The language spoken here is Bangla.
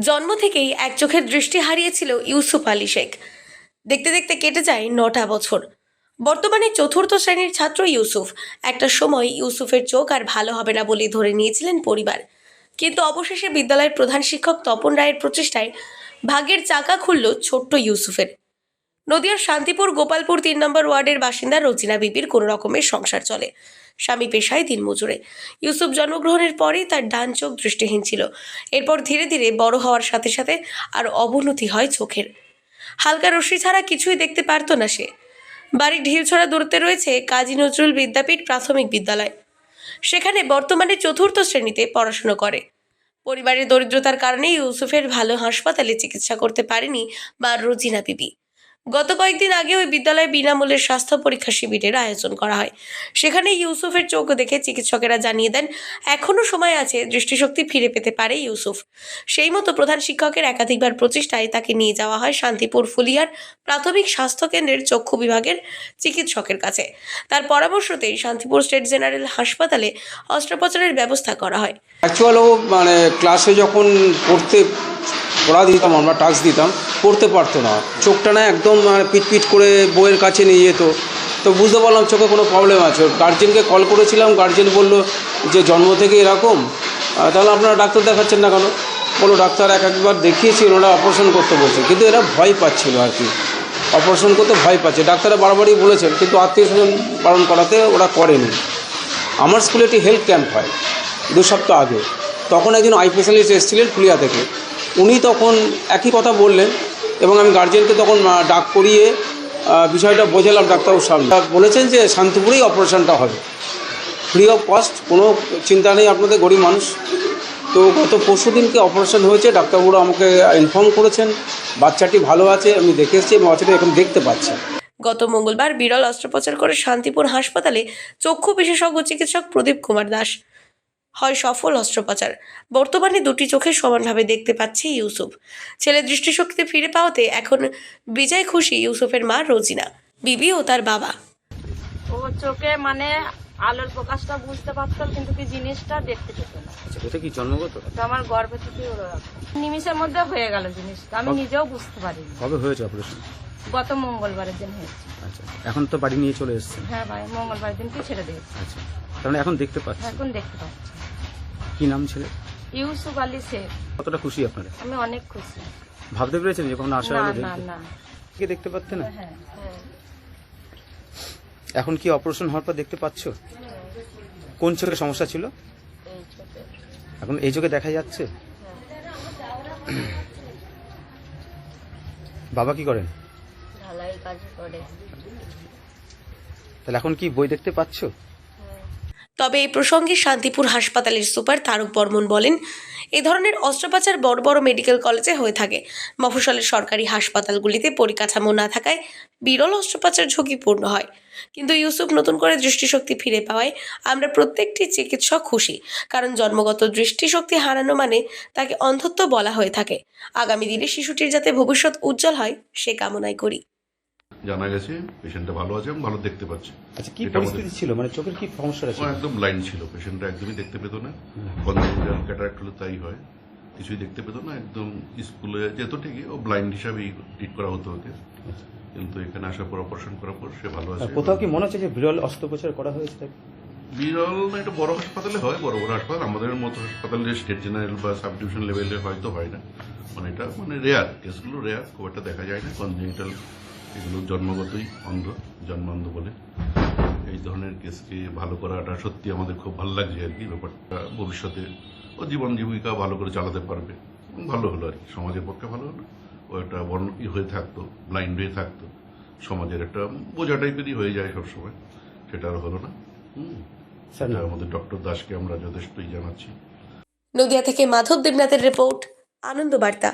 জন্ম থেকেই এক চোখের দৃষ্টি হারিয়েছিল ইউসুফ আলী শেখ। দেখতে দেখতে কেটে যায় নটা বছর। বর্তমানে চতুর্থ শ্রেণির ছাত্র ইউসুফ। একটা সময় ইউসুফের চোখ আর ভালো হবে না বলে ধরে নিয়েছিলেন পরিবার। কিন্তু অবশেষে বিদ্যালয়ের প্রধান শিক্ষক তপন রায়ের প্রচেষ্টায় ভাগ্যের চাকা খুলল ছোট্ট ইউসুফের। নদিয়ার শান্তিপুর গোপালপুর তিন নম্বর ওয়ার্ডের বাসিন্দা রচিনা বিবির কোনো রকমের সংসার চলে। স্বামী পেশায় দিনমজুরে ইউসুফ জন্মগ্রহণের পরেই তার ডান চোখ দৃষ্টিহীন ছিল। এরপর ধীরে ধীরে বড় হওয়ার সাথে সাথে আর অবনতি হয় চোখের। হালকা রশ্মি ছাড়া কিছুই দেখতে পারতো না সে। বাড়ির ঢিলছড়া দূরত্বে রয়েছে কাজী নজরুল বিদ্যাপীঠ প্রাথমিক বিদ্যালয়। সেখানে বর্তমানে চতুর্থ শ্রেণীতে পড়াশুনো করে। পরিবারের দরিদ্রতার কারণে ইউসুফের ভালো হাসপাতালে চিকিৎসা করতে পারেনি মা রোজিনা বিবি। গত কয়েকদিন আগে ওই বিদ্যালয়ে বিনামূল্যে স্বাস্থ্য পরীক্ষা শিবিরের আয়োজন করা হয়। সেখানে ইউসুফের চোখ দেখে চিকিৎসকেরা জানিয়ে দেন এখনও সময় আছে, দৃষ্টিশক্তি ফিরে পেতে পারে ইউসুফ। সেই মতো প্রধান শিক্ষকের একাধিকবার প্রচেষ্টায় তাকে নিয়ে যাওয়া হয় শান্তিপুর ফুলিয়ার প্রাথমিক স্বাস্থ্য কেন্দ্রের চক্ষু বিভাগের চিকিৎসকের কাছে। তার পরামর্শতেই শান্তিপুর স্টেট জেনারেল হাসপাতালে অস্ত্রোপচারের ব্যবস্থা করা হয়। অ্যাকচুয়াল মানে ক্লাসে যখন পড়তে পড়া দিতাম, আমরা টাস্ক দিতাম, পড়তে পারতো না। চোখটা না একদম মানে পিটপিট করে বইয়ের কাছে নিয়ে যেত। তো বুঝতে পারলাম চোখে কোনো প্রবলেম আছে। গার্জেনকে কল করেছিলাম গার্জেন বলল যে, জন্ম থেকে এরকম? তাহলে আপনারা ডাক্তার দেখাচ্ছেন না কেন? বলো ডাক্তার এক একবার দেখিয়েছি, ওনারা অপারেশন করতে বলছে। কিন্তু এরা ভয় পাচ্ছিল আর কি। অপারেশন করতে ভয় পাচ্ছে। ডাক্তাররা বারবারই বলেছেন, কিন্তু আত্মীয় স্বজন পালন করাতে ওরা করেনি। আমার স্কুলে একটি হেলথ ক্যাম্প হয়, দু সপ্তাহ আগে। তখন একজন আই স্পেশালিস্ট এসেছিলেন ফুলিয়া থেকে। উনি তখন একই কথা বললেন এবং আমি গার্জেনকে তখন ডাক করিয়ে বিষয়টা বোঝালাম ডাক্তারবাবুর সামনে। বলেছেন যে শান্তিপুরেই অপারেশনটা হবে। ফ্রি অফ কস্ট কোনো চিন্তা নেই, আপনাদের গরিব মানুষ। তো গত পরশু দিনকে অপারেশন হয়েছে, ডাক্তারবাবুরা আমাকে ইনফর্ম করেছেন, বাচ্চাটি ভালো আছে, আমি দেখে এসেছি, এবং বাচ্চাটি এখন দেখতে পাচ্ছি। গত মঙ্গলবার বিরল অস্ত্রোপচার করে শান্তিপুর হাসপাতালে চক্ষু বিশেষজ্ঞ চিকিৎসক প্রদীপ কুমার দাস হয় সফল অস্ত্রোপচার। বর্তমানে দুটি চোখে সমানভাবে দেখতে পাচ্ছে ইউসুফ। ছেলে দৃষ্টিশক্তি ফিরে পাওয়াতে এখন বিজয় খুশি ইউসুফের মা রোজিনা বিবি ও তার বাবা। ও চোখে মানে আলোর প্রকাশটা বুঝতে পারতাম কিন্তু কি জিনিসটা দেখতে পেত না। আচ্ছা এটা কি জন্মগত? তো আমার গর্ভে থেকে ওর নিমিষের মধ্যে হয়ে গেল জিনিসটা আমি নিজেও বুঝতে পারিনি। কবে হয়েছে অপারেশন গত মঙ্গলবারের দিন হয়েছে। আচ্ছা এখন তো বাড়ি নিয়ে চলে এসেছেন? হ্যাঁ ভাই মঙ্গলবারের দিনকে ছেড়ে দিয়েছে। আচ্ছা তার মানে এখন দেখতে পাচ্ছেন? এখন দেখতে পাচ্ছি। কি নাম ছেলে? ইউসুফ আলী শেখ। কতটা খুশি আপনারা? আমি অনেক খুশি। ভাবতে পেরেছেন যে কখনো আশা হলো না কে দেখতে পাচ্ছেন না? হ্যাঁ হ্যাঁ। এখন কি অপারেশন হওয়ার পর দেখতে পাচ্ছ? কোন চোখে সমস্যা ছিল? এখন এই চোখে দেখা যাচ্ছে? বাবা কি করেন? ঢালাই কাজ করে। তাহলে এখন কি বই দেখতে পাচ্ছ? তবে এই প্রসঙ্গে শান্তিপুর হাসপাতালের সুপার তারক বর্মন বলেন, এ ধরনের অস্ত্রোপচার বড় বড় মেডিকেল কলেজে হয়ে থাকে। মফসলের সরকারি হাসপাতালগুলিতে পরিকাঠামো না থাকায় বিরল অস্ত্রোপচার ঝুঁকিপূর্ণ হয়। কিন্তু ইউসুফ নতুন করে দৃষ্টিশক্তি ফিরে পাওয়ায় আমরা প্রত্যেকটি চিকিৎসক খুশি, কারণ জন্মগত দৃষ্টিশক্তি হারানো মানে তাকে অন্ধত্ব বলা হয়ে থাকে। আগামী দিনে শিশুটির যাতে ভবিষ্যৎ উজ্জ্বল হয়, সে কামনাই করি। জানা গেছে পেশেন্টটা ভালো আছে এবং ভালো দেখতে পাচ্ছে। আচ্ছা কি পরিস্থিতি ছিল? মানে চোখের কি সমস্যা ছিল? একদম ব্লাইন্ড ছিল পেশেন্টটা একদমই দেখতে পেত না। কনজেনিটাল ক্যাটারাক্ট হলে তাই হয় কিছুই দেখতে পেত না একদম স্কুলে যেত ঠিকই ও ব্লাইন্ড হিসাবেই ট্রিট করা হতো ওকে। কিন্তু এখানে আসার পর অপারেশন করার পর সে ভালো আছে। কোথাও কি মনে হচ্ছে যে বিরল অস্ত্রোপচার করা হয়েছে? বিরল না এটা বড় হাসপাতালে হয় বড় বড় হাসপাতাল আমাদের মতো হাসপাতালে স্টেট জেনারেল বা সাব ডিভিশন লেভেলে হয়তো হয় না। মানে এটা মানে রেয়ার কেসগুলো রেয়ার খুব একটা দেখা যায় না কনজেনিটাল এগুলো জন্মগতই অন্ধ জন্মান্ধ বলে। এই ধরনের কেসকে ভালো করাটা সত্যি আমাদের খুব ভালো লাগছে আর কি ব্যাপারটা ভবিষ্যতে ও জীবন জীবিকা ভালো করে চালাতে পারবে। ভালো হলো আর কি সমাজের পক্ষে ভালো হলো। ও একটা বর্ণ ই হয়ে থাকতো ব্লাইন্ড হয়ে থাকতো। সমাজের একটা বোঝা টাইপেরই হয়ে যায় সবসময় সেটা আর হলো না। হুম স্যার। আমাদের ডক্টর দাসকে আমরা যথেষ্টই জানাচ্ছি। নদিয়া থেকে মাধব দেবনাথের রিপোর্ট আনন্দ বার্তা।